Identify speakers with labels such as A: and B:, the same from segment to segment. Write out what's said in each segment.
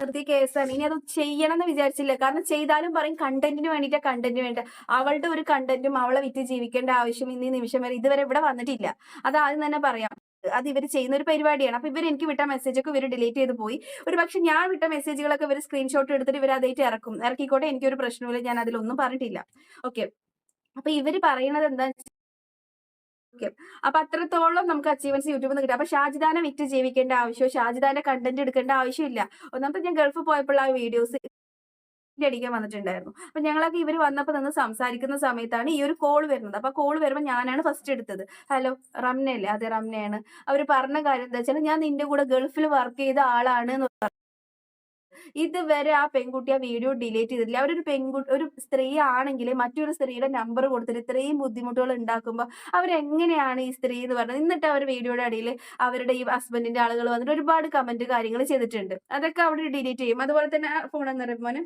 A: നിർത്തിയ കേസാണ്. ഇനി അത് ചെയ്യണം എന്ന് വിചാരിച്ചില്ല. കാരണം ചെയ്താലും പറയും കണ്ടന്റിന് വേണ്ടിയിട്ട് കണ്ടന്റിന് വേണ്ടി അവളുടെ ഒരു കണ്ടന്റും അവളെ വിറ്റ് ജീവിക്കേണ്ട ആവശ്യം ഇന്ന് നിമിഷം വരെ ഇതുവരെ ഇവിടെ വന്നിട്ടില്ല. അത് ആദ്യം തന്നെ പറയാം. അത് ഇവർ ചെയ്യുന്ന ഒരു പരിപാടിയാണ്. അപ്പൊ ഇവർ എനിക്ക് വിട്ട മെസ്സേജൊക്കെ ഇവർ ഡിലീറ്റ് ചെയ്ത് പോയി. ഒരു പക്ഷെ ഞാൻ വിട്ട മെസ്സേജുകളൊക്കെ ഇവർ സ്ക്രീൻഷോട്ട് എടുത്തിട്ട് ഇവർ അതായിട്ട് ഇറക്കും. ഇറക്കിക്കോട്ടെ എനിക്കൊരു പ്രശ്നമില്ല ഞാൻ അതിലൊന്നും പറഞ്ഞിട്ടില്ല. ഓക്കെ അപ്പൊ ഇവർ പറയുന്നത് എന്താ ഓക്കെ. അപ്പൊ അത്രത്തോളം നമുക്ക് അച്ചീവ്മെന്റ്സ് യൂട്യൂബിൽ നിന്ന് കിട്ടും. അപ്പൊ ഷാജിദാനെ വിറ്റ് ജീവിക്കേണ്ട ആവശ്യമോ ഷാജിദാന്റെ കണ്ടന്റ് എടുക്കേണ്ട ആവശ്യമില്ല. ഒന്നാമത്തെ ഞാൻ ഗൾഫ് പോയപ്പോൾ ആ വീഡിയോസ് അടിക്കാൻ വന്നിട്ടുണ്ടായിരുന്നു. അപ്പൊ ഞങ്ങളൊക്കെ ഇവർ വന്നപ്പോൾ നിന്ന് സംസാരിക്കുന്ന സമയത്താണ് ഈ ഒരു കോൾ വരുന്നത്. അപ്പൊ കോൾ വരുമ്പോൾ ഞാനാണ് ഫസ്റ്റ് എടുത്തത്. ഹലോ റംനയല്ലേ? അതെ റംനയാണ്. അവർ പറഞ്ഞ കാര്യം എന്താ വെച്ചാൽ ഞാൻ നിന്റെ കൂടെ ഗൾഫിൽ വർക്ക് ചെയ്ത ആളാണ് എന്ന് പറഞ്ഞു. ഇതുവരെ ആ പെൺകുട്ടി ആ വീഡിയോ ഡിലീറ്റ് ചെയ്തിട്ടില്ല. അവരൊരു പെൺകുട്ടി ഒരു സ്ത്രീ ആണെങ്കിൽ മറ്റൊരു സ്ത്രീയുടെ നമ്പർ കൊടുത്തിട്ട് ഇത്രയും ബുദ്ധിമുട്ടുകൾ ഉണ്ടാക്കുമ്പോൾ അവരെങ്ങനെയാണ് ഈ സ്ത്രീ എന്ന് പറഞ്ഞത്? എന്നിട്ട് അവർ വീഡിയോയുടെ അടിയിൽ അവരുടെ ഈ ഹസ്ബൻഡിന്റെ ആളുകൾ വന്നിട്ട് ഒരുപാട് കമന്റ് കാര്യങ്ങൾ ചെയ്തിട്ടുണ്ട്. അതൊക്കെ അവിടെ ഡിലീറ്റ് ചെയ്യും. അതുപോലെ തന്നെ ഫോൺ എന്ന് പറയുമ്പോൾ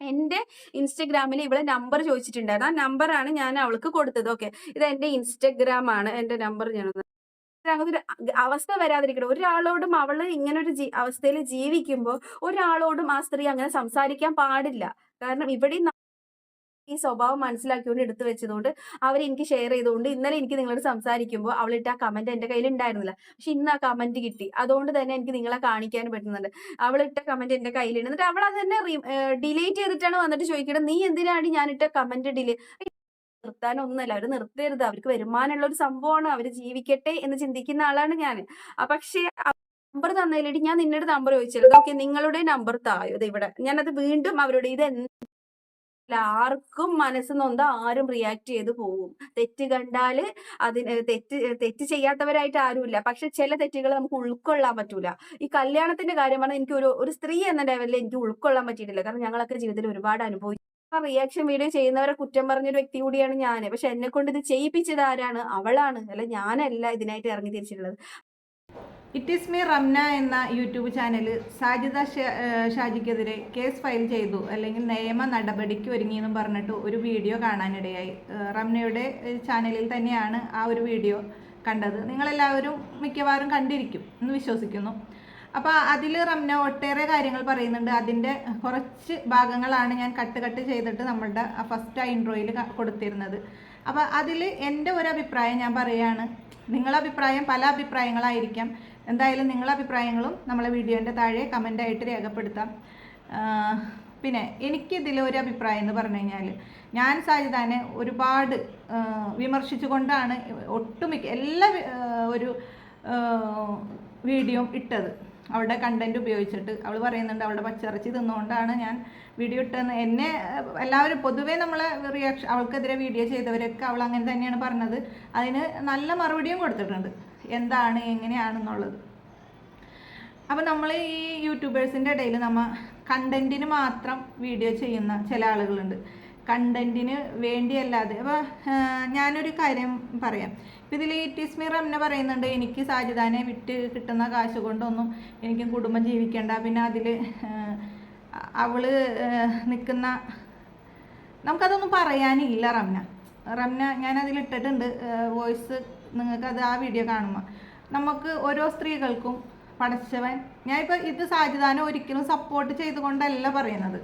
A: എന്റെ ഇൻസ്റ്റഗ്രാമിൽ ഇവിടെ നമ്പർ ചോദിച്ചിട്ടുണ്ടായിരുന്നു. ആ നമ്പറാണ് ഞാൻ അവൾക്ക് കൊടുത്തത്. ഓക്കെ ഇത് എന്റെ ഇൻസ്റ്റഗ്രാം ആണ്. എന്റെ നമ്പർ ഞാൻ അങ്ങനത്തെ അവസ്ഥ വരാതിരിക്കണം ഒരാളോടും അവൾ ഇങ്ങനെ ഒരു അവസ്ഥയിൽ ജീവിക്കുമ്പോൾ ഒരാളോടും ആ സ്ത്രീ അങ്ങനെ സംസാരിക്കാൻ പാടില്ല. കാരണം ഇവിടെ ഈ സ്വഭാവം മനസ്സിലാക്കിയോണ്ട് എടുത്തു വെച്ചതുകൊണ്ട് അവർ എനിക്ക് ഷെയർ ചെയ്തുകൊണ്ട് ഇന്നലെ എനിക്ക് നിങ്ങളോട് സംസാരിക്കുമ്പോൾ അവളിട്ട് ആ കമന്റ് എന്റെ കയ്യിൽ ഉണ്ടായിരുന്നില്ല പക്ഷെ ഇന്ന് ആ കമന്റ് കിട്ടി. അതുകൊണ്ട് തന്നെ എനിക്ക് നിങ്ങളെ കാണിക്കാൻ പറ്റുന്നുണ്ട്. അവളിട്ട കമന്റ് എന്റെ കയ്യിലുണ്ട്. എന്നിട്ട് അവൾ അത് തന്നെ ഡിലീറ്റ് ചെയ്തിട്ടാണ് വന്നിട്ട് ചോദിക്കുന്നത് നീ എന്തിനാണ് ഞാനിട്ട കമന്റ് ഡിലീറ്റ് നിർത്താനൊന്നുമല്ല. അവർ നിർത്തരുത്. അവർക്ക് വരുമാനമുള്ള ഒരു സംഭവമാണ്. അവർ ജീവിക്കട്ടെ എന്ന് ചിന്തിക്കുന്ന ആളാണ് ഞാൻ പക്ഷെ നമ്പർ തന്നതിലേടി ഞാൻ നിന്നോട് നമ്പർ ചോദിച്ചത്. ഓക്കെ നിങ്ങളുടെ നമ്പർ തായോ ഇവിടെ. ഞാനത് വീണ്ടും അവരുടെ ഇത് ആർക്കും മനസ്സ് നൊന്ത ആരും റിയാക്ട് ചെയ്ത് പോകും തെറ്റ് കണ്ടാൽ അതിന് തെറ്റ് തെറ്റ് ചെയ്യാത്തവരായിട്ട് ആരുമില്ല. പക്ഷെ ചില തെറ്റുകൾ നമുക്ക് ഉൾക്കൊള്ളാൻ പറ്റൂല. ഈ കല്യാണത്തിന്റെ കാര്യം പറഞ്ഞാൽ എനിക്ക് ഒരു ഒരു സ്ത്രീ എന്ന ലെവലിൽ എനിക്ക് ഉൾക്കൊള്ളാൻ പറ്റിയിട്ടില്ല. കാരണം ഞങ്ങളൊക്കെ ജീവിതത്തിൽ ഒരുപാട് അനുഭവിച്ചു റിയാക്ഷൻ വീഡിയോ ചെയ്യുന്നവരെ കുറ്റം പറഞ്ഞൊരു വ്യക്തി കൂടിയാണ് ഞാൻ പക്ഷെ എന്നെ കൊണ്ട് ഇത് ചെയ്യിപ്പിച്ചത് ആരാണ്? അവളാണ്. അല്ല ഞാനല്ല ഇതിനായിട്ട് ഇറങ്ങി തിരിച്ചിട്ടുള്ളത്.
B: ഇറ്റ് ഈസ് മീ റംന എന്ന യൂട്യൂബ് ചാനൽ സാജിദ ഷാജിക്കെതിരെ കേസ് ഫയൽ ചെയ്തു. അല്ലെങ്കിൽ നിയമ നടപടിക്ക് ഒരുങ്ങിയെന്നും പറഞ്ഞിട്ട് ഒരു വീഡിയോ കാണാനിടയായി. റംനയുടെ ചാനലിൽ തന്നെയാണ് ആ ഒരു വീഡിയോ കണ്ടത്. നിങ്ങളെല്ലാവരും മിക്കവാറും കണ്ടിരിക്കും എന്ന് വിശ്വസിക്കുന്നു. അപ്പോൾ അതിൽ റംന ഒട്ടേറെ കാര്യങ്ങൾ പറയുന്നുണ്ട്. അതിന്റെ കുറച്ച് ഭാഗങ്ങളാണ് ഞാൻ കട്ട് കട്ട് ചെയ്തിട്ട് നമ്മളുടെ ഫസ്റ്റ് ആ ഇൻട്രോയിൽ കൊടുത്തിരുന്നത്. അപ്പോൾ അതിൽ എന്റെ ഒരു അഭിപ്രായം ഞാൻ പറയുകയാണ് നിങ്ങളുടെ അഭിപ്രായം പല അഭിപ്രായങ്ങളായിരിക്കാം. എന്തായാലും നിങ്ങളുടെ അഭിപ്രായങ്ങളും നമ്മളെ വീഡിയോന്റെ താഴെ കമന്റായിട്ട് രേഖപ്പെടുത്താം. പിന്നെ എനിക്കിതിൽ ഒരു അഭിപ്രായം എന്ന് പറഞ്ഞു കഴിഞ്ഞാൽ ഞാൻ സാജിദാനെ ഒരുപാട് വിമർശിച്ചുകൊണ്ടാണ് ഒട്ടുമിക്ക എല്ലാ ഒരു വീഡിയോ ഇട്ടത്. അവളുടെ കണ്ടന്റ് ഉപയോഗിച്ചിട്ട്. അവൾ പറയുന്നുണ്ട് അവളുടെ പച്ചിറച്ചി തിന്നുകൊണ്ടാണ് ഞാൻ വീഡിയോ ഇട്ടെന്ന് എന്നെ എല്ലാവരും പൊതുവേ നമ്മൾ റിയാക്ഷൻ അവൾക്കെതിരെ വീഡിയോ ചെയ്തവരൊക്കെ അവൾ അങ്ങനെ തന്നെയാണ് പറഞ്ഞത്. അതിന് നല്ല മറുപടിയും കൊടുത്തിട്ടുണ്ട്. എന്താണ് എങ്ങനെയാണെന്നുള്ളത്. അപ്പോൾ നമ്മൾ ഈ യൂട്യൂബേഴ്സിന്റെ ഇടയിൽ നമ്മൾ കണ്ടന്റിന് മാത്രം വീഡിയോ ചെയ്യുന്ന ചില ആളുകളുണ്ട്. കണ്ടന്റിന് വേണ്ടിയല്ലാതെ. അപ്പോൾ ഞാനൊരു കാര്യം പറയാം. ഇപ്പം ഇതിൽ ടിസ്മി റംന പറയുന്നുണ്ട് എനിക്ക് സാജിദാനെ വിറ്റ് കിട്ടുന്ന കാശ് കൊണ്ടൊന്നും എനിക്ക് കുടുംബം ജീവിക്കേണ്ട. പിന്നെ അതിൽ അവൾ നിൽക്കുന്ന നമുക്കതൊന്നും പറയാനില്ല റംന. റംന ഞാൻ അതിൽ ഇട്ടിട്ടുണ്ട് വോയിസ് നിങ്ങൾക്ക് അത് ആ വീഡിയോ കാണുമ്പോൾ നമുക്ക് ഓരോ സ്ത്രീകൾക്കും പടച്ചവൻ ഞാനിപ്പോൾ ഇത് സാജിദാനെ ഒരിക്കലും സപ്പോർട്ട് ചെയ്തുകൊണ്ടല്ല പറയുന്നത്.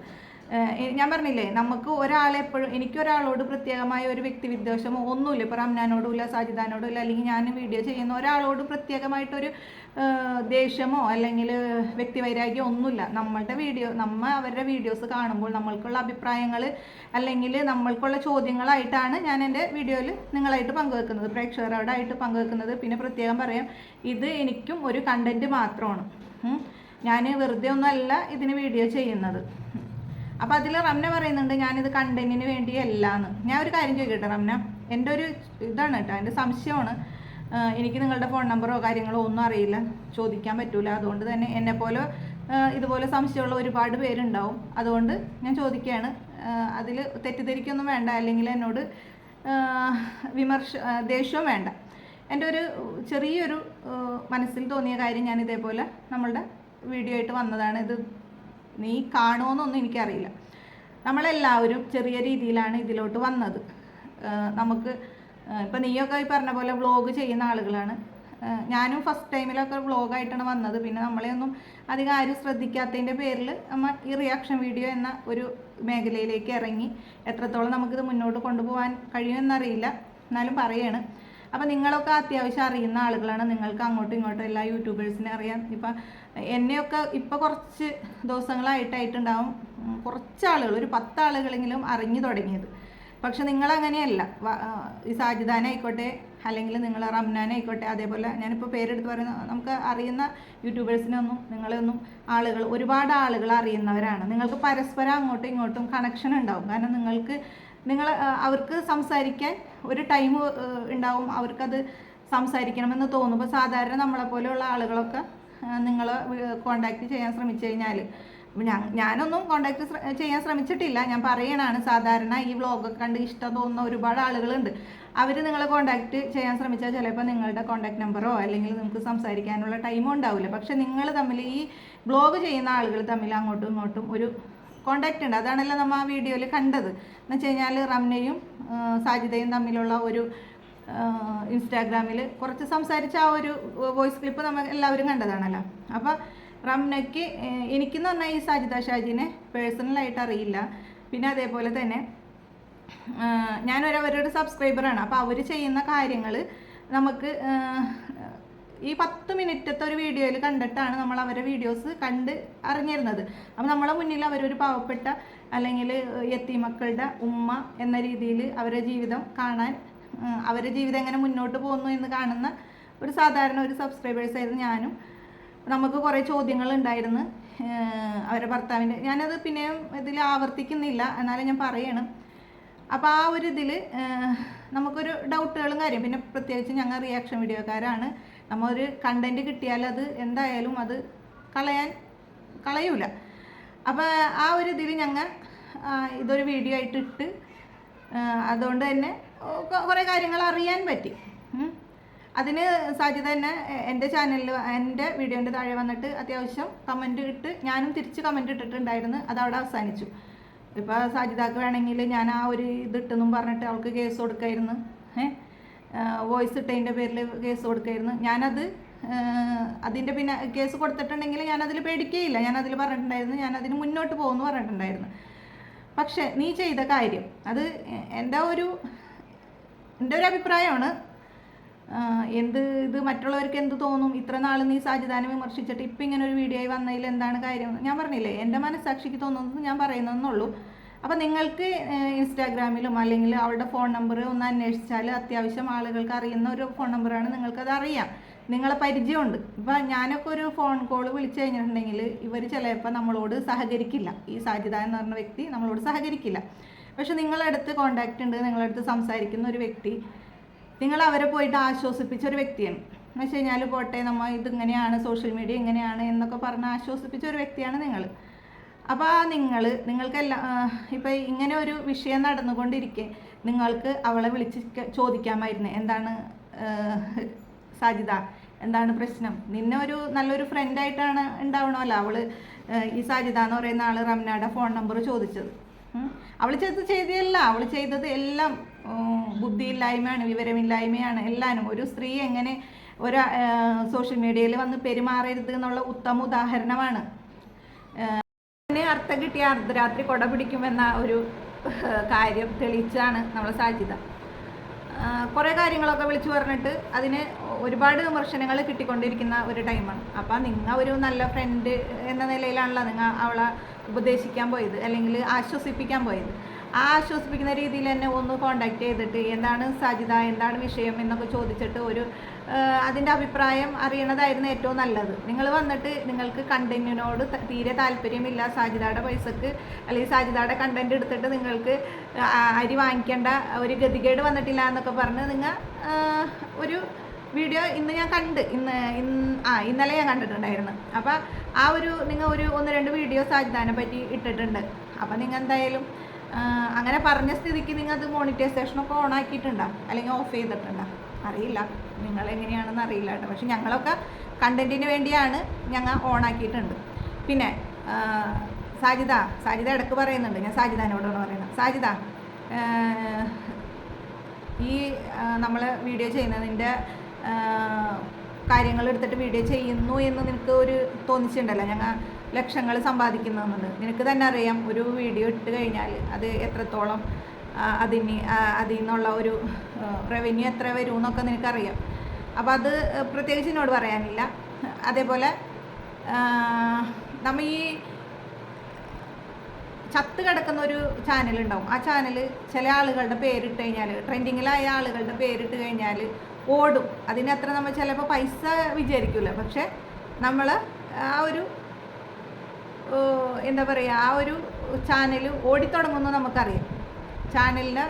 B: ഞാൻ പറഞ്ഞില്ലേ നമുക്ക് ഒരാളെ എപ്പോഴും എനിക്ക് ഒരാളോട് പ്രത്യേകമായ ഒരു വ്യക്തി വിദ്വേഷമോ ഒന്നുമില്ല. ഇപ്പോൾ റംനാനോടും ഇല്ല സാജിദാനോടും ഇല്ല അല്ലെങ്കിൽ ഞാൻ വീഡിയോ ചെയ്യുന്ന ഒരാളോട് പ്രത്യേകമായിട്ടൊരു ദേഷ്യമോ അല്ലെങ്കിൽ വ്യക്തിവൈരാഗ്യമോ ഒന്നുമില്ല. നമ്മളുടെ വീഡിയോ നമ്മ അവരുടെ വീഡിയോസ് കാണുമ്പോൾ നമ്മൾക്കുള്ള അഭിപ്രായങ്ങൾ അല്ലെങ്കിൽ നമ്മൾക്കുള്ള ചോദ്യങ്ങളായിട്ടാണ് ഞാൻ എന്റെ വീഡിയോയിൽ നിങ്ങളായിട്ട് പങ്കുവെക്കുന്നത്. പ്രേക്ഷകരോടായിട്ട് പങ്കുവെക്കുന്നത്. പിന്നെ പ്രത്യേകം പറയാം ഇത് എനിക്കും ഒരു കണ്ടന്റ് മാത്രമാണ്. ഞാൻ വെറുതെ ഒന്നുമല്ല ഇതിന് വീഡിയോ ചെയ്യുന്നത്. അപ്പോൾ അതിൽ റംന പറയുന്നുണ്ട് ഞാനിത് കണ്ടന്റിന് വേണ്ടി അല്ലാന്ന് ഞാൻ ഒരു കാര്യം ചോദിക്കട്ടെ റംന? എന്റെ ഒരു ഇതാണ് കേട്ടോ എന്റെ സംശയമാണ്. എനിക്ക് നിങ്ങളുടെ ഫോൺ നമ്പറോ കാര്യങ്ങളോ ഒന്നും അറിയില്ല. ചോദിക്കാൻ പറ്റൂല. അതുകൊണ്ട് തന്നെ എന്നെപ്പോലെ പോലെ ഇതുപോലെ സംശയമുള്ള ഒരുപാട് പേരുണ്ടാവും. അതുകൊണ്ട് ഞാൻ ചോദിക്കുകയാണ്. അതിൽ തെറ്റിദ്ധരിക്കൊന്നും വേണ്ട. അല്ലെങ്കിൽ എന്നോട് വിമർശ ദേഷ്യവും വേണ്ട. എന്റെ ഒരു ചെറിയൊരു മനസ്സിൽ തോന്നിയ കാര്യം ഞാൻ ഇതേപോലെ നമ്മളുടെ വീഡിയോ ആയിട്ട് വന്നതാണ്. ഇത് നീ കാണുമെന്നൊന്നും എനിക്കറിയില്ല. നമ്മളെല്ലാവരും ചെറിയ രീതിയിലാണ് ഇതിലോട്ട് വന്നത്. നമുക്ക് ഇപ്പം നീയൊക്കെ ഈ പറഞ്ഞ പോലെ വ്ളോഗ് ചെയ്യുന്ന ആളുകളാണ്. ഞാനും ഫസ്റ്റ് ടൈമിലൊക്കെ വ്ളോഗായിട്ടാണ് വന്നത്. പിന്നെ നമ്മളെയൊന്നും അധികം ആരും ശ്രദ്ധിക്കാത്തതിന്റെ പേരിൽ നമ്മൾ ഈ റിയാക്ഷൻ വീഡിയോ എന്ന ഒരു മേഖലയിലേക്ക് ഇറങ്ങി എത്രത്തോളം നമുക്കിത് മുന്നോട്ട് കൊണ്ടുപോകാൻ കഴിയുമെന്നറിയില്ല. എന്നാലും പറയാണ്. അപ്പം നിങ്ങളൊക്കെ അത്യാവശ്യം അറിയുന്ന ആളുകളാണ്. നിങ്ങൾക്ക് അങ്ങോട്ടും ഇങ്ങോട്ടും എല്ലാ യൂട്യൂബേഴ്സിനെ അറിയാം. ഇപ്പം എന്നെയൊക്കെ ഇപ്പോൾ കുറച്ച് ദിവസങ്ങളായിട്ടായിട്ടുണ്ടാവും കുറച്ച് ആളുകൾ ഒരു പത്ത് ആളുകളെങ്കിലും അറിഞ്ഞു തുടങ്ങിയത്. പക്ഷെ നിങ്ങളങ്ങനെയല്ല. ഈ സാജിദാനായിക്കോട്ടെ അല്ലെങ്കിൽ നിങ്ങൾ റംനാനായിക്കോട്ടെ അതേപോലെ ഞാനിപ്പോൾ പേരെടുത്ത് പറയുന്ന നമുക്ക് അറിയുന്ന യൂട്യൂബേഴ്സിനെ ഒന്നും നിങ്ങളെയൊന്നും ആളുകൾ ഒരുപാട് ആളുകൾ അറിയുന്നവരാണ്. നിങ്ങൾക്ക് പരസ്പരം അങ്ങോട്ടും ഇങ്ങോട്ടും കണക്ഷൻ ഉണ്ടാവും. കാരണം നിങ്ങൾക്ക് നിങ്ങൾ അവർക്ക് സംസാരിക്കാൻ ഒരു ടൈം ഉണ്ടാവും. അവർക്കത് സംസാരിക്കണമെന്ന് തോന്നുമ്പോൾ സാധാരണ നമ്മളെപ്പോലെയുള്ള ആളുകളൊക്കെ നിങ്ങൾ കോണ്ടാക്ട് ചെയ്യാൻ ശ്രമിച്ചു കഴിഞ്ഞാൽ ഞാൻ ഞാനൊന്നും കോണ്ടാക്ട് ചെയ്യാൻ ശ്രമിച്ചിട്ടില്ല. ഞാൻ പറയണാണ് സാധാരണ ഈ വ്ളോഗൊക്കെ കണ്ട് ഇഷ്ടം തോന്നുന്ന ഒരുപാട് ആളുകളുണ്ട്. അവർ നിങ്ങളെ കോണ്ടാക്ട് ചെയ്യാൻ ശ്രമിച്ചാൽ ചിലപ്പോൾ നിങ്ങളുടെ കോണ്ടാക്ട് നമ്പറോ അല്ലെങ്കിൽ നിങ്ങൾക്ക് സംസാരിക്കാനുള്ള ടൈമോ ഉണ്ടാവില്ല പക്ഷെ നിങ്ങൾ തമ്മിൽ ഈ ബ്ലോഗ് ചെയ്യുന്ന ആളുകൾ തമ്മിൽ അങ്ങോട്ടും ഇങ്ങോട്ടും ഒരു കോണ്ടാക്റ്റ് ഉണ്ട്. അതാണല്ലോ നമ്മൾ ആ വീഡിയോയിൽ കണ്ടത്. എന്ന് വെച്ച് കഴിഞ്ഞാൽ റംനയും സാജിതയും തമ്മിലുള്ള ഒരു ഇൻസ്റ്റാഗ്രാമിൽ കുറച്ച് സംസാരിച്ച ആ ഒരു വോയിസ് ക്ലിപ്പ് നമ്മൾ എല്ലാവരും കണ്ടതാണല്ലോ. അപ്പോൾ റംനയ്ക്ക് എനിക്കെന്ന് പറഞ്ഞാൽ ഈ സാജിദ ഷാജിനെ പേഴ്സണലായിട്ട് അറിയില്ല. പിന്നെ അതേപോലെ തന്നെ ഞാനൊരവരോട് സബ്സ്ക്രൈബറാണ് അപ്പോൾ അവർ ചെയ്യുന്ന കാര്യങ്ങൾ നമുക്ക് ഈ പത്ത് മിനിറ്റത്തെ ഒരു വീഡിയോയിൽ കണ്ടിട്ടാണ് നമ്മൾ അവരുടെ വീഡിയോസ് കണ്ട് അറിഞ്ഞിരുന്നത്. അപ്പം നമ്മളെ മുന്നിൽ അവരൊരു പാവപ്പെട്ട അല്ലെങ്കിൽ എത്തി മക്കളുടെ ഉമ്മ എന്ന രീതിയിൽ അവരുടെ ജീവിതം കാണാൻ അവരെ ജീവിതം എങ്ങനെ മുന്നോട്ട് പോകുന്നു എന്ന് കാണുന്ന ഒരു സാധാരണ ഒരു സബ്സ്ക്രൈബേഴ്സ് ആയിരുന്നു ഞാനും. നമുക്ക് കുറേ ചോദ്യങ്ങൾ ഉണ്ടായിരുന്നു അവരുടെ ഭർത്താവിന്റെ. ഞാനത് പിന്നെയും ഇതിൽ ആവർത്തിക്കുന്നില്ല എന്നാലും ഞാൻ പറയണം. അപ്പോൾ ആ ഒരു ഇതിൽ നമുക്കൊരു ഡൗട്ടുകളും കാര്യം പിന്നെ പ്രത്യേകിച്ച് ഞങ്ങൾ റിയാക്ഷൻ വീഡിയോക്കാരാണ് നമ്മൾ ഒരു കണ്ടന്റ് കിട്ടിയാൽ അത് എന്തായാലും അത് കളയാൻ കളയൂല. അപ്പോൾ ആ ഒരു ഇതിൽ ഞങ്ങൾ ഇതൊരു വീഡിയോ ആയിട്ട് ഇട്ട് അതുകൊണ്ട് തന്നെ കുറേ കാര്യങ്ങൾ അറിയാൻ പറ്റി. അതിന് സാധ്യത തന്നെ എന്റെ ചാനലിൽ എന്റെ വീഡിയോന്റെ താഴെ വന്നിട്ട് അത്യാവശ്യം കമന്റ് ഇട്ട് ഞാനും തിരിച്ച് കമന്റ് ഇട്ടിട്ടുണ്ടായിരുന്നു. അത് അവിടെ അവസാനിച്ചു. ഇപ്പോൾ സാധ്യതക്ക് വേണമെങ്കിൽ ഞാൻ ആ ഒരു ഇതിട്ടെന്നും പറഞ്ഞിട്ട് അവൾക്ക് കേസ് കൊടുക്കായിരുന്നു. ഏ? വോയിസ് ഇട്ടതിന്റെ പേരിൽ കേസ് കൊടുക്കായിരുന്നു. ഞാനത് അതിന്റെ പിന്നെ കേസ് കൊടുത്തിട്ടുണ്ടെങ്കിൽ ഞാനതിൽ പേടിക്കുകയില്ല ഞാനതിൽ പറഞ്ഞിട്ടുണ്ടായിരുന്നു. ഞാനതിന് മുന്നോട്ട് പോകുമെന്ന് പറഞ്ഞിട്ടുണ്ടായിരുന്നു. പക്ഷേ നീ ചെയ്ത കാര്യം അത് എന്റെ ഒരു എന്റെ ഒരു അഭിപ്രായമാണ്. എന്ത് ഇത് മറ്റുള്ളവർക്ക് എന്ത് തോന്നും? ഇത്ര നാൾ നീ സാജിദാനെ വിമർശിച്ചിട്ട് ഇപ്പം ഇങ്ങനെ ഒരു വീഡിയോ ആയി വന്നതിൽ എന്താണ് കാര്യം? ഞാൻ പറഞ്ഞില്ലേ എന്റെ മനസ്സാക്ഷിക്ക് തോന്നുന്നത് ഞാൻ പറയുന്നതെന്നുള്ളൂ അപ്പം നിങ്ങൾക്ക് ഇൻസ്റ്റാഗ്രാമിലും അല്ലെങ്കിൽ അവരുടെ ഫോൺ നമ്പർ ഒന്ന് അന്വേഷിച്ചാൽ അത്യാവശ്യം ആളുകൾക്ക് അറിയുന്ന ഒരു ഫോൺ നമ്പറാണ് നിങ്ങൾക്കത് അറിയാം. നിങ്ങളെ പരിചയമുണ്ട്. ഇപ്പം ഞാനൊക്കെ ഒരു ഫോൺ കോൾ വിളിച്ചു കഴിഞ്ഞിട്ടുണ്ടെങ്കിൽ ഇവർ ചിലപ്പോൾ നമ്മളോട് സഹകരിക്കില്ല. ഈ സാജിത എന്ന് പറഞ്ഞ വ്യക്തി നമ്മളോട് സഹകരിക്കില്ല. പക്ഷെ നിങ്ങളടുത്ത് കോണ്ടാക്റ്റ് ഉണ്ട് നിങ്ങളടുത്ത് സംസാരിക്കുന്ന ഒരു വ്യക്തി. നിങ്ങൾ അവരെ പോയിട്ട് ആശ്വസിപ്പിച്ച ഒരു വ്യക്തിയാണ്. എന്ന് വെച്ച് കഴിഞ്ഞാൽ പോട്ടെ നമ്മൾ ഇതിങ്ങനെയാണ് സോഷ്യൽ മീഡിയ ഇങ്ങനെയാണ് എന്നൊക്കെ പറഞ്ഞ് ആശ്വസിപ്പിച്ച ഒരു വ്യക്തിയാണ് നിങ്ങൾ അപ്പോൾ ആ നിങ്ങൾ നിങ്ങൾക്കെല്ലാം ഇപ്പം ഇങ്ങനെ ഒരു വിഷയം നടന്നുകൊണ്ടിരിക്കെ നിങ്ങൾക്ക് അവളെ വിളിച്ച് ചോദിക്കാമായിരുന്നു. എന്താണ് സാധ്യത എന്താണ് പ്രശ്നം? നിന്നെ ഒരു നല്ലൊരു ഫ്രണ്ടായിട്ടാണ് ഉണ്ടാവണമല്ലോ ആഹ്, ഈ സാജിദ എന്ന് പറയുന്ന ആൾ റംനയുടെ ഫോൺ നമ്പർ ചോദിച്ചത്. അവൾ ചെയ്ത് ചെയ്തത് ചെയ്തതല്ല അവൾ ചെയ്തത് എല്ലാം ബുദ്ധിയില്ലായ്മയാണ് വിവരമില്ലായ്മയാണ് എല്ലാനും. ഒരു സ്ത്രീ എങ്ങനെ ഒരു സോഷ്യൽ മീഡിയയിൽ വന്ന് പെരുമാറരുത് എന്നുള്ള ഉത്തമ ഉദാഹരണമാണ്. അർത്ഥം കിട്ടിയ അർദ്ധരാത്രി കൊട പിടിക്കുമെന്ന ഒരു കാര്യം തെളിയിച്ചാണ് നമ്മളെ സാധ്യത കുറേ കാര്യങ്ങളൊക്കെ വിളിച്ചു പറഞ്ഞിട്ട് അതിന് ഒരുപാട് വിമർശനങ്ങൾ കിട്ടിക്കൊണ്ടിരിക്കുന്ന ഒരു ടൈമാണ്. അപ്പം നിങ്ങൾ ഒരു നല്ല ഫ്രണ്ട് എന്ന നിലയിലാണല്ലോ നിങ്ങൾ അവളെ ഉപദേശിക്കാൻ പോയത് അല്ലെങ്കിൽ ആശ്വസിപ്പിക്കാൻ പോയത്. ആ ആശ്വസിപ്പിക്കുന്ന രീതിയിൽ തന്നെ ഒന്ന് കോണ്ടാക്ട് ചെയ്തിട്ട് എന്താണ് സാധ്യത എന്താണ് വിഷയം എന്നൊക്കെ ചോദിച്ചിട്ട് ഒരു അതിന്റെ അഭിപ്രായം അറിയണതായിരുന്നു ഏറ്റവും നല്ലത്. നിങ്ങൾ വന്നിട്ട് നിങ്ങൾക്ക് കണ്ടന്റിനോട് തീരെ താല്പര്യമില്ല. സാജിതയുടെ പൈസക്ക് അല്ലെങ്കിൽ സാജിതയുടെ കണ്ടന്റ് എടുത്തിട്ട് നിങ്ങൾക്ക് അരി വാങ്ങിക്കേണ്ട ഒരു ഗതികേട് വന്നിട്ടില്ല എന്നൊക്കെ പറഞ്ഞ് നിങ്ങൾ ഒരു വീഡിയോ ഇന്ന് ഞാൻ കണ്ട് ഇന്ന് ആ ഇന്നലെ ഞാൻ കണ്ടിട്ടുണ്ടായിരുന്നു. അപ്പം ആ ഒരു നിങ്ങൾ ഒരു ഒന്ന് രണ്ട് വീഡിയോ സാജിദാനെ പറ്റി ഇട്ടിട്ടുണ്ട്. അപ്പം നിങ്ങൾ എന്തായാലും അങ്ങനെ പറഞ്ഞ സ്ഥിതിക്ക് നിങ്ങൾ അത് മോണിറ്റൈസേഷനൊക്കെ ഓൺ ആക്കിയിട്ടുണ്ടോ? അല്ലെങ്കിൽ ഓഫ് ചെയ്തിട്ടുണ്ടോ? അറിയില്ല. നിങ്ങൾ എങ്ങനെയാണെന്ന് അറിയില്ല കേട്ടോ. പക്ഷെ ഞങ്ങളൊക്കെ കണ്ടന്റിന് വേണ്ടിയാണ് ഞങ്ങൾ ഓൺ ആക്കിയിട്ടുണ്ട് പിന്നെ സാജിത സാജിദ ഇടയ്ക്ക് പറയുന്നുണ്ട്. ഞാൻ സാജിതാനോടാണ് പറയുന്നത്. സാജിത ഈ നമ്മൾ വീഡിയോ ചെയ്യുന്നതിന്റെ കാര്യങ്ങൾ എടുത്തിട്ട് വീഡിയോ ചെയ്യുന്നു എന്ന് നിനക്ക് ഒരു തോന്നിച്ചിട്ടുണ്ടല്ലോ? ഞങ്ങൾ ലക്ഷങ്ങൾ സമ്പാദിക്കുന്നുണ്ട്. നിനക്ക് തന്നെ അറിയാം ഒരു വീഡിയോ ഇട്ട് കഴിഞ്ഞാൽ അത് എത്രത്തോളം അതിന് അതിൽ നിന്നുള്ള ഒരു റവന്യൂ എത്ര വരും എന്നൊക്കെ നിനക്കറിയാം. അപ്പോൾ അത് പ്രത്യേകിച്ച് എന്നോട് പറയാനില്ല. അതേപോലെ നമ്മൾ നമ്മ ഈ ചത്ത് കിടക്കുന്ന ഒരു ചാനൽ ഉണ്ടാവും. ആ ചാനൽ ചില ആളുകളുടെ പേരിട്ട് കഴിഞ്ഞാൽ ട്രെൻഡിങ്ങിലായ ആളുകളുടെ പേരിട്ട് കഴിഞ്ഞാൽ ഓടും. അതിന് അത്ര നമ്മൾ ചിലപ്പോൾ പൈസ വിചാരിക്കില്ല പക്ഷെ നമ്മൾ ആ ഒരു എന്താ പറയുക ആ ഒരു ചാനൽ ഓടിത്തുടങ്ങുന്നു നമുക്കറിയാം. ചാനലിന്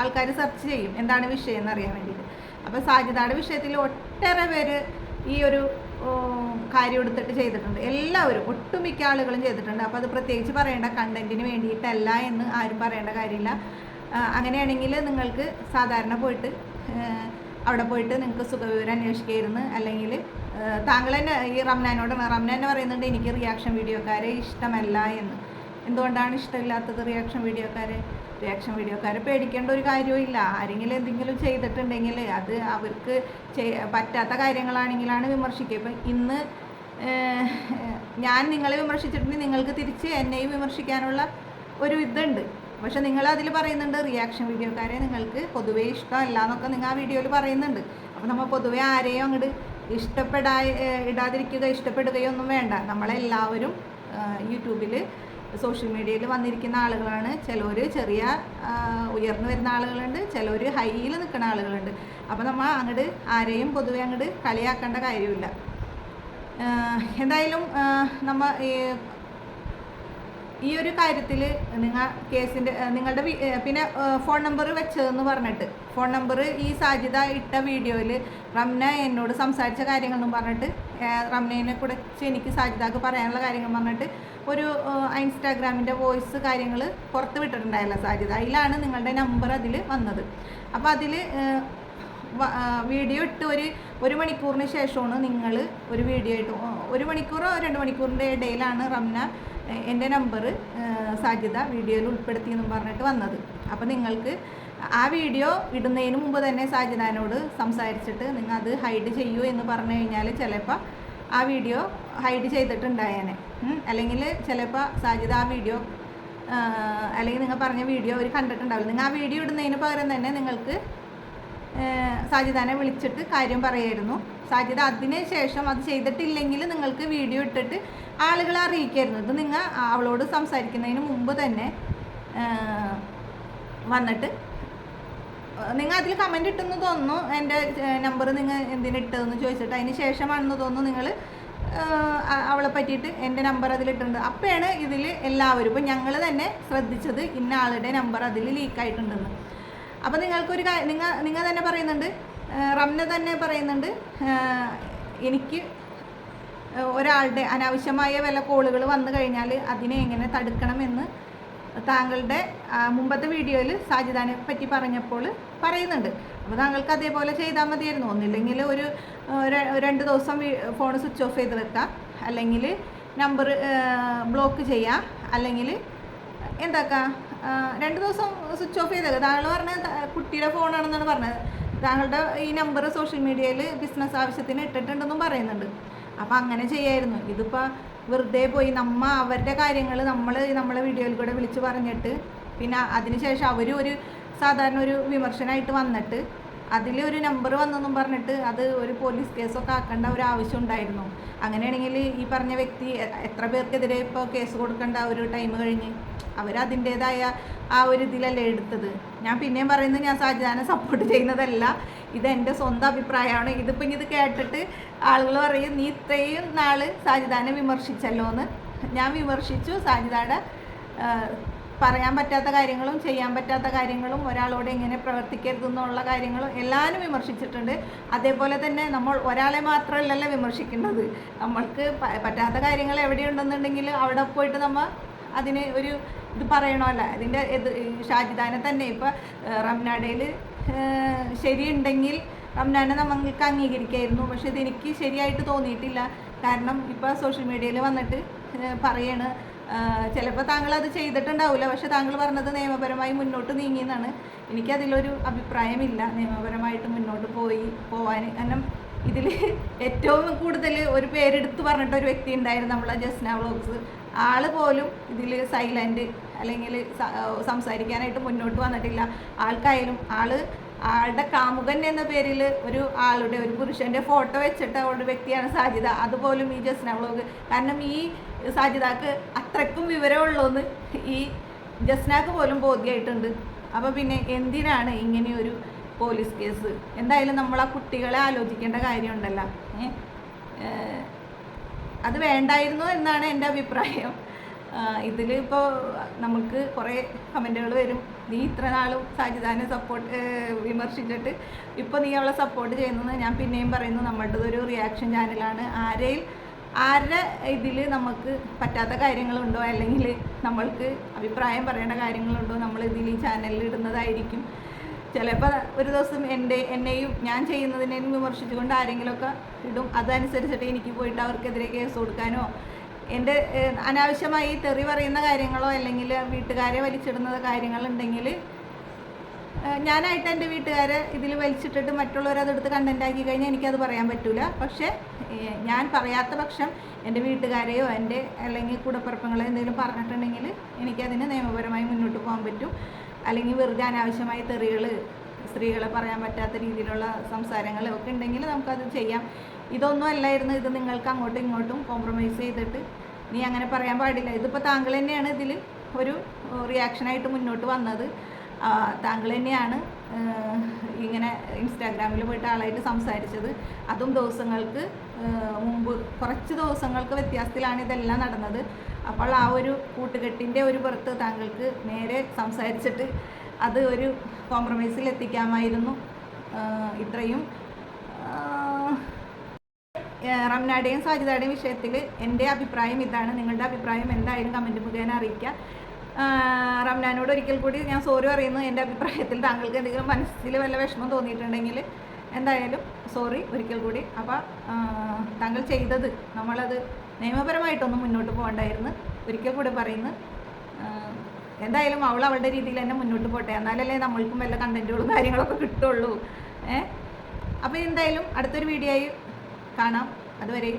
B: ആൾക്കാർ സെർച്ച് ചെയ്യും. എന്താണ് വിഷയം എന്നറിയാൻ വേണ്ടിയിട്ട്. അപ്പോൾ സാജിദയുടെ വിഷയത്തിൽ ഒട്ടേറെ പേര് ഈ ഒരു കാര്യം എടുത്തിട്ട് ചെയ്തിട്ടുണ്ട്. എല്ലാവരും ഒട്ടുമിക്ക ആളുകളും ചെയ്തിട്ടുണ്ട്. അപ്പോൾ അത് പ്രത്യേകിച്ച് പറയേണ്ട കണ്ടന്റിന് വേണ്ടിയിട്ടല്ല എന്ന് ആരും പറയേണ്ട കാര്യമില്ല. അങ്ങനെയാണെങ്കിൽ നിങ്ങൾക്ക് സാധാരണ പോയിട്ട് അവിടെ പോയിട്ട് നിങ്ങൾക്ക് സുഖവിവരം അന്വേഷിക്കായിരുന്നു. അല്ലെങ്കിൽ താങ്കൾ തന്നെ ഈ റംനാനോട് റംനാൻ തന്നെ പറയുന്നുണ്ട് എനിക്ക് റിയാക്ഷൻ വീഡിയോക്കാരെ ഇഷ്ടമല്ല എന്ന്. എന്തുകൊണ്ടാണ് ഇഷ്ടമില്ലാത്തത് റിയാക്ഷൻ വീഡിയോക്കാരെ റിയാക്ഷൻ വീഡിയോക്കാരെ പേടിക്കേണ്ട ഒരു കാര്യവും ഇല്ല ആരെങ്കിലും എന്തെങ്കിലും ചെയ്തിട്ടുണ്ടെങ്കിൽ അത് അവർക്ക് പറ്റാത്ത കാര്യങ്ങളാണെങ്കിലാണ് വിമർശിക്കുക. ഇപ്പം ഇന്ന് ഞാൻ നിങ്ങളെ വിമർശിച്ചിട്ടുണ്ടെങ്കിൽ നിങ്ങൾക്ക് തിരിച്ച് എന്നെയും വിമർശിക്കാനുള്ള ഒരു ഇതുണ്ട്. പക്ഷെ നിങ്ങൾ അതിൽ പറയുന്നുണ്ട് റിയാക്ഷൻ വീഡിയോക്കാരെ നിങ്ങൾക്ക് പൊതുവേ ഇഷ്ടമല്ല എന്നൊക്കെ നിങ്ങൾ ആ വീഡിയോയിൽ പറയുന്നുണ്ട്. അപ്പോൾ നമ്മൾ പൊതുവേ ആരെയും അങ്ങോട്ട് ഇഷ്ടപ്പെടാ ഇടാതിരിക്കുക ഇഷ്ടപ്പെടുകയോ ഒന്നും വേണ്ട. നമ്മളെല്ലാവരും യൂട്യൂബിൽ സോഷ്യൽ മീഡിയയിൽ വന്നിരിക്കുന്ന ആളുകളാണ്. ചിലർ ചെറിയ ഉയർന്നു വരുന്ന ആളുകളുണ്ട്. ചിലർ ഹൈയിൽ നിൽക്കുന്ന ആളുകളുണ്ട്. അപ്പോൾ നമ്മൾ അങ്ങോട്ട് ആരെയും പൊതുവെ അങ്ങോട്ട് കളിയാക്കേണ്ട കാര്യമില്ല. എന്തായാലും നമ്മൾ നമ്മ ഈ ഒരു കാര്യത്തിൽ നിങ്ങൾ കേസിന്റെ നിങ്ങളുടെ പിന്നെ ഫോൺ നമ്പർ വെച്ചതെന്ന് പറഞ്ഞിട്ട് ഫോൺ നമ്പർ ഈ സാധ്യത ഇട്ട വീഡിയോയിൽ റംന എന്നോട് സംസാരിച്ച കാര്യങ്ങളെന്നും പറഞ്ഞിട്ട് റംനയെ കുറിച്ച് എനിക്ക് സാധ്യതക്ക് പറയാനുള്ള കാര്യങ്ങൾ പറഞ്ഞിട്ട് ഒരു ഇൻസ്റ്റാഗ്രാമിന്റെ വോയിസ് കാര്യങ്ങൾ പുറത്ത് വിട്ടിട്ടുണ്ടായല്ലോ സാധ്യത. അതിലാണ് നിങ്ങളുടെ നമ്പർ അതിൽ വന്നത്. അപ്പോൾ അതിൽ വീഡിയോ ഇട്ട് ഒരു ഒരു മണിക്കൂറിന് ശേഷമാണ് നിങ്ങൾ ഒരു വീഡിയോ ഇട്ട് ഒരു മണിക്കൂറോ രണ്ട് മണിക്കൂറിന്റെ ഇടയിലാണ് റംന എന്റെ നമ്പർ സാധ്യത വീഡിയോയിൽ ഉൾപ്പെടുത്തിയെന്നും പറഞ്ഞിട്ട് വന്നത്. അപ്പോൾ നിങ്ങൾക്ക് ആ വീഡിയോ ഇടുന്നതിന് മുമ്പ് തന്നെ സാജിദാനോട് സംസാരിച്ചിട്ട് നിങ്ങൾ അത് ഹൈഡ് ചെയ്യൂ എന്ന് പറഞ്ഞു കഴിഞ്ഞാൽ ചിലപ്പോൾ ആ വീഡിയോ ഹൈഡ് ചെയ്തിട്ടുണ്ടായേനെ. അല്ലെങ്കിൽ ചിലപ്പോൾ സാജിത ആ വീഡിയോ അല്ലെങ്കിൽ നിങ്ങൾ പറഞ്ഞ വീഡിയോ അവർ കണ്ടിട്ടുണ്ടാവില്ല. നിങ്ങൾ ആ വീഡിയോ ഇടുന്നതിന് പകരം തന്നെ നിങ്ങൾക്ക് സാജിതാനെ വിളിച്ചിട്ട് കാര്യം പറയായിരുന്നു. സാജിദ അതിന് ശേഷം അത് ചെയ്തിട്ടില്ലെങ്കിൽ നിങ്ങൾക്ക് വീഡിയോ ഇട്ടിട്ട് ആളുകളെ അറിയിക്കായിരുന്നു. ഇത് നിങ്ങൾ അവളോട് സംസാരിക്കുന്നതിന് മുമ്പ് തന്നെ വന്നിട്ട് നിങ്ങൾ അതിൽ കമന്റ് ഇട്ടെന്ന് തോന്നുന്നു. എന്റെ നമ്പർ നിങ്ങൾ എന്തിനിട്ടതെന്ന് ചോദിച്ചിട്ട്. അതിന് ശേഷമാണെന്ന് തോന്നുന്നു നിങ്ങൾ അവളെ പറ്റിയിട്ട് എന്റെ നമ്പർ അതിലിട്ടുണ്ട്. അപ്പോഴാണ് ഇതിൽ എല്ലാവരും ഇപ്പം ഞങ്ങൾ തന്നെ ശ്രദ്ധിച്ചത് ഇന്ന ആളുടെ നമ്പർ അതിൽ ലീക്കായിട്ടുണ്ടെന്ന് അപ്പോൾ നിങ്ങൾക്കൊരു നിങ്ങൾ നിങ്ങൾ തന്നെ പറയുന്നുണ്ട്. റംന തന്നെ പറയുന്നുണ്ട്. എനിക്ക് ഒരാളുടെ അനാവശ്യമായ വില കോളുകൾ വന്നു കഴിഞ്ഞാൽ അതിനെ എങ്ങനെ തടുക്കണമെന്ന് താങ്കളുടെ മുമ്പത്തെ വീഡിയോയിൽ സാജിദാനെ പറ്റി പറഞ്ഞപ്പോൾ പറയുന്നുണ്ട്. അപ്പോൾ താങ്കൾക്ക് അതേപോലെ ചെയ്താൽ മതിയായിരുന്നു. ഒന്നില്ലെങ്കിൽ ഒരു രണ്ട് ദിവസം ഫോൺ സ്വിച്ച് ഓഫ് ചെയ്ത് വെക്കാം. അല്ലെങ്കിൽ നമ്പർ ബ്ലോക്ക് ചെയ്യാം. അല്ലെങ്കിൽ എന്താക്കാം? രണ്ട് ദിവസം സ്വിച്ച് ഓഫ് ചെയ്തേക്കാം താങ്കൾ പറഞ്ഞ കുട്ടിയുടെ ഫോണാണെന്നാണ് പറഞ്ഞത്. താങ്കളുടെ ഈ നമ്പർ സോഷ്യൽ മീഡിയയിൽ ബിസിനസ് ആവശ്യത്തിന് ഇട്ടിട്ടുണ്ടെന്നും പറയുന്നുണ്ട്. അപ്പം അങ്ങനെ ചെയ്യായിരുന്നു. ഇതിപ്പോൾ വെറുതെ പോയി നമ്മ അവരുടെ കാര്യങ്ങൾ നമ്മൾ നമ്മളെ വീഡിയോയിൽ കൂടെ വിളിച്ച് പറഞ്ഞിട്ട് പിന്നെ അതിനുശേഷം അവർ ഒരു സാധാരണ ഒരു വിമർശനമായിട്ട് വന്നിട്ട് അതിൽ ഒരു നമ്പർ വന്നെന്നും പറഞ്ഞിട്ട് അത് ഒരു പോലീസ് കേസൊക്കെ ആക്കേണ്ട ഒരു ആവശ്യം ഉണ്ടായിരുന്നു. അങ്ങനെയാണെങ്കിൽ ഈ പറഞ്ഞ വ്യക്തി എത്ര പേർക്കെതിരെ ഇപ്പോൾ കേസ് കൊടുക്കേണ്ട ഒരു ടൈം കഴിഞ്ഞ് അവരതിന്റേതായ ആ ഒരു ഇതിലല്ലേ എടുത്തത്. ഞാൻ പിന്നെയും പറയുന്നത് ഞാൻ സാജിദാനെ സപ്പോർട്ട് ചെയ്യുന്നതല്ല. ഇത് എന്റെ സ്വന്തം അഭിപ്രായമാണ്. ഇതിപ്പോൾ ഇത് കേട്ടിട്ട് ആളുകൾ പറയും നീ ഇത്രയും നാൾ സാജിദാനെ വിമർശിച്ചല്ലോ എന്ന് ഞാൻ വിമർശിച്ചു. സാജിദയുടെ ആ, പറയാൻ പറ്റാത്ത കാര്യങ്ങളും ചെയ്യാൻ പറ്റാത്ത കാര്യങ്ങളും ഒരാളോട് എങ്ങനെ പ്രവർത്തിക്കരുതെന്നുള്ള കാര്യങ്ങളും എല്ലാവരും വിമർശിച്ചിട്ടുണ്ട്. അതേപോലെ തന്നെ നമ്മൾ ഒരാളെ മാത്രമല്ലല്ലോ വിമർശിക്കേണ്ടത് നമ്മൾക്ക് പറ്റാത്ത കാര്യങ്ങൾ എവിടെയുണ്ടെന്നുണ്ടെങ്കിൽ അവിടെ പോയിട്ട് നമ്മൾ അതിന് ഒരു ഇത് പറയണമല്ല. അതിന്റെ ഇത് ഷാജിദാനെ തന്നെ ഇപ്പോൾ റംനാടയിൽ ശരിയുണ്ടെങ്കിൽ റംനാനെ നമ്മൾക്ക് അംഗീകരിക്കായിരുന്നു. പക്ഷെ ഇതെനിക്ക് ശരിയായിട്ട് തോന്നിയിട്ടില്ല. കാരണം ഇപ്പോൾ സോഷ്യൽ മീഡിയയിൽ വന്നിട്ട് പറയാണ് ചിലപ്പോൾ താങ്കൾ അത് ചെയ്തിട്ടുണ്ടാവില്ല പക്ഷെ താങ്കൾ പറഞ്ഞത് നിയമപരമായി മുന്നോട്ട് നീങ്ങി നീങ്ങിയെന്നാണ് എനിക്കതിലൊരു അഭിപ്രായമില്ല. നിയമപരമായിട്ട് മുന്നോട്ട് പോയി പോവാൻ കാരണം ഇതിൽ ഏറ്റവും കൂടുതൽ ഒരു പേരെടുത്ത് പറഞ്ഞിട്ട് ഒരു വ്യക്തി ഉണ്ടായിരുന്നു നമ്മളെ ജസ്ന വ്ളോഗ്സ്. ആൾ പോലും ഇതിൽ സൈലന്റ് അല്ലെങ്കിൽ സംസാരിക്കാനായിട്ട് മുന്നോട്ട് വന്നിട്ടില്ല. ആൾക്കായാലും ആൾ ആളുടെ കാമുകൻ എന്ന പേരിൽ ഒരു ആളുടെ ഒരു പുരുഷന്റെ ഫോട്ടോ വെച്ചിട്ട് ഒരു വ്യക്തിയാണ് സാധ്യത. അതുപോലും ഈ ജസ്ന വ്ളോഗ്. കാരണം ഈ സാജിദക്ക് അത്രക്കും വിവരമുള്ളൂന്ന് ഈ ജസ്നാക്ക് പോലും ബോധ്യമായിട്ടുണ്ട് അപ്പോൾ പിന്നെ എന്തിനാണ് ഇങ്ങനെയൊരു പോലീസ് കേസ്? എന്തായാലും നമ്മൾ ആ കുട്ടികളെ ആലോചിക്കേണ്ട കാര്യമുണ്ടല്ലോ. അത് വേണ്ടായിരുന്നു എന്നാണ് എന്റെ അഭിപ്രായം. ഇതിൽ ഇപ്പോൾ നമുക്ക് കുറേ കമന്റുകൾ വരും. നീ ഇത്ര നാളും സാജിദാനെ സപ്പോർട്ട് വിമർശിച്ചിട്ട് ഇപ്പോൾ നീ അവളെ സപ്പോർട്ട് ചെയ്യുന്നത് ഞാൻ പിന്നെയും പറയുന്നു. നമ്മളുടെ ഒരു റിയാക്ഷൻ ചാനലാണ്. ആരെയും ആരുടെ ഇതിൽ നമുക്ക് പറ്റാത്ത കാര്യങ്ങളുണ്ടോ? അല്ലെങ്കിൽ നമ്മൾക്ക് അഭിപ്രായം പറയേണ്ട കാര്യങ്ങളുണ്ടോ? നമ്മൾ ഇതിൽ ഈ ചാനലിൽ ഇടുന്നതായിരിക്കും. ചിലപ്പോൾ ഒരു ദിവസം എന്റെ എന്നെയും ഞാൻ ചെയ്യുന്നതിനെയും വിമർശിച്ചുകൊണ്ട് ആരെങ്കിലുമൊക്കെ ഇടും. അതനുസരിച്ചിട്ട് എനിക്ക് പോയിട്ട് അവർക്കെതിരെ കേസ് കൊടുക്കാനോ എന്റെ അനാവശ്യമായി തെറി പറയുന്ന കാര്യങ്ങളോ അല്ലെങ്കിൽ വീട്ടുകാരെ വലിച്ചിടുന്ന കാര്യങ്ങളുണ്ടെങ്കിൽ ഞാനായിട്ട് എന്റെ വീട്ടുകാരെ ഇതിൽ വലിച്ചിട്ടിട്ട് മറ്റുള്ളവർ അതെടുത്ത് കണ്ടന്റ് ആക്കി കഴിഞ്ഞാൽ എനിക്കത് പറയാൻ പറ്റില്ല പക്ഷേ ഞാൻ പറയാത്ത പക്ഷം എന്റെ വീട്ടുകാരെയോ എന്റെ അല്ലെങ്കിൽ കൂടപ്പിറപ്പങ്ങളോ എന്തെങ്കിലും പറഞ്ഞിട്ടുണ്ടെങ്കിൽ എനിക്കതിന് നിയമപരമായി മുന്നോട്ട് പോകാൻ പറ്റും. അല്ലെങ്കിൽ വെറുതെ അനാവശ്യമായ തെറികൾ സ്ത്രീകളെ പറയാൻ പറ്റാത്ത രീതിയിലുള്ള സംസാരങ്ങൾ ഒക്കെ ഉണ്ടെങ്കിൽ നമുക്കത് ചെയ്യാം. ഇതൊന്നും അല്ലായിരുന്നു. ഇത് നിങ്ങൾക്ക് അങ്ങോട്ടും ഇങ്ങോട്ടും കോംപ്രമൈസ് ചെയ്തിട്ട് നീ അങ്ങനെ പറയാൻ പാടില്ല. ഇതിപ്പോൾ താങ്കൾ തന്നെയാണ് ഇതിൽ ഒരു റിയാക്ഷനായിട്ട് മുന്നോട്ട് വന്നത്. താങ്കൾ തന്നെയാണ് ഇങ്ങനെ ഇൻസ്റ്റാഗ്രാമിൽ പോയിട്ട് ആളായിട്ട് സംസാരിച്ചത്. അതും ദിവസങ്ങൾക്ക് മുമ്പ് കുറച്ച് ദിവസങ്ങൾക്ക് വ്യത്യാസത്തിലാണ് ഇതെല്ലാം നടന്നത്. അപ്പോൾ ആ ഒരു കൂട്ടുകെട്ടിന്റെ ഒരു പുറത്ത് താങ്കൾക്ക് നേരെ സംസാരിച്ചിട്ട് അത് ഒരു കോംപ്രമൈസിൽ എത്തിക്കാമായിരുന്നു. ഇത്രയും ആഹ്, സാജിതയുടെയും വിഷയത്തിൽ എന്റെ അഭിപ്രായം ഇതാണ്. നിങ്ങളുടെ അഭിപ്രായം എന്തായാലും കമന്റ് മുഖേന അറിയിക്കുക. റംനാനോട് ഒരിക്കൽ കൂടി ഞാൻ സോറി പറയുന്നു. എന്റെ അഭിപ്രായത്തിൽ താങ്കൾക്ക് എന്തെങ്കിലും മനസ്സിൽ വല്ല വിഷമം തോന്നിയിട്ടുണ്ടെങ്കിൽ എന്തായാലും സോറി ഒരിക്കൽ കൂടി. അപ്പോൾ താങ്കൾ ചെയ്തത് നമ്മളത് നിയമപരമായിട്ടൊന്നും മുന്നോട്ട് പോകണ്ടായിരുന്നു. ഒരിക്കൽ കൂടി പറയുന്നു. എന്തായാലും അവൾ അവളുടെ രീതിയിൽ തന്നെ മുന്നോട്ട് പോട്ടെ. എന്നാലല്ലേ നമ്മൾക്കും വല്ല കണ്ടന്റുകളും കാര്യങ്ങളൊക്കെ കിട്ടുള്ളൂ. ഏ? അപ്പോൾ എന്തായാലും അടുത്തൊരു വീഡിയോ ആയി കാണാം. അതുവരെ